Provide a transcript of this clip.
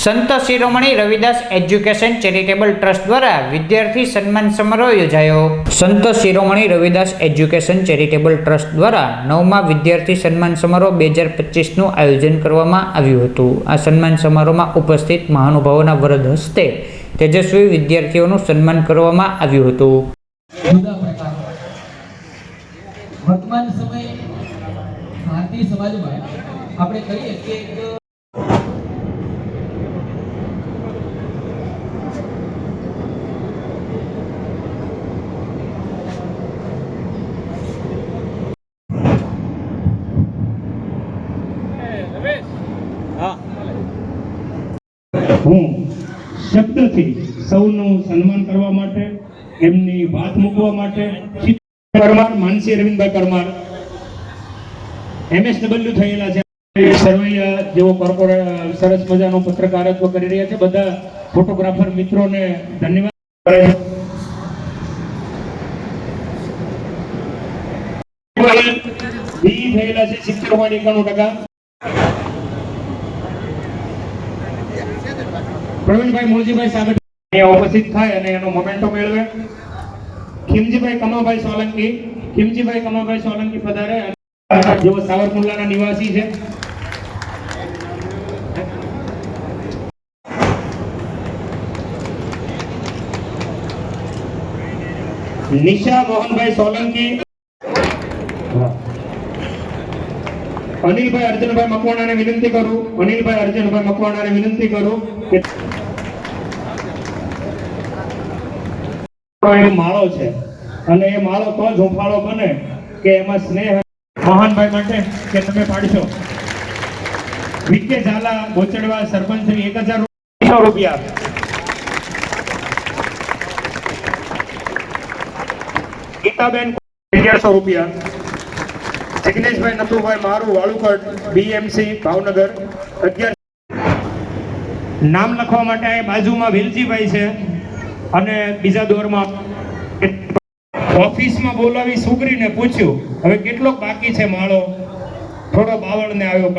Sant Shiromani Ravidas education charitable trust દ્વારા વિદ્યાર્થી સન્માન સમારોહ યોજાયો. Sant Shiromani Ravidas education charitable trust દ્વારા નવમા વિદ્યાર્થી સન્માન સમારોહ બે હજાર પચીસનું આયોજન કરવામાં આવ્યું હતું. આ સન્માન સમારોહમાં ઉપસ્થિત મહાનુભાવોના વરદ હસ્તે તેજસ્વી વિદ્યાર્થીઓનું સન્માન કરવામાં આવ્યું હતું. વર્તમાન સમય ભારતીય સમાજમાં આપણે કહીએ કે હું શબ્દથી સૌનું સન્માન કરવા માટે, એમની વાત મૂકવા માટે પરમાર, માનસી અરવિંદભાઈ પરમાર એમએસડબલ્યુ થયેલા છે. સરવૈયા જેવો કોર્પોરેટ સરસ મજાનો પત્રકારત્વ કરી રહ્યા છે. બધા ફોટોગ્રાફર મિત્રોને ધન્યવાદ. થયેલા છે સિત્તેર પોઈન્ટ એકાણું ટકા. પ્રવીણભાઈ મૂળજીભાઈ સાગર અહીંયા ઉપસ્થિત થાય અને એનો મોમેન્ટો મેળવે. ખીમજીભાઈ કમાભાઈ સોલંકી. ખીમજીભાઈ કમાભાઈ સોલંકી પધારે જેઓ સાવરકુંડલાના નિવાસી છે. નિશા મોહનભાઈ સોલંકી. અનિલભાઈ અર્જુનભાઈ મકવાણાને વિનંતી કરું, અનિલભાઈ અર્જુનભાઈ મકવાણાને વિનંતી કરું માળો છે અને એ માળો તો ઝૂંફાળો બને કે એમાં સ્નેહ મોહનભાઈ માટે કે તમે પાડશો. વિકે ઝાલા બોચડવા સરપંચ શ્રી એક હજાર રૂપિયા ગીતાબેન અગિયારસો રૂપિયા. જિગ્નેશભાઈ નથુભાઈ મારું વાળુકટ બીએમસી ભાવનગર. અગિયાર નામ લખવા માટે બાજુમાં વિલજીભાઈ છે અને બીજા દોરમાં ઓફિસમાં બોલાવી સુગરીને પૂછ્યું, હવે કેટલોક બાકી છે માળો? થોડો બાવળને આવ્યો.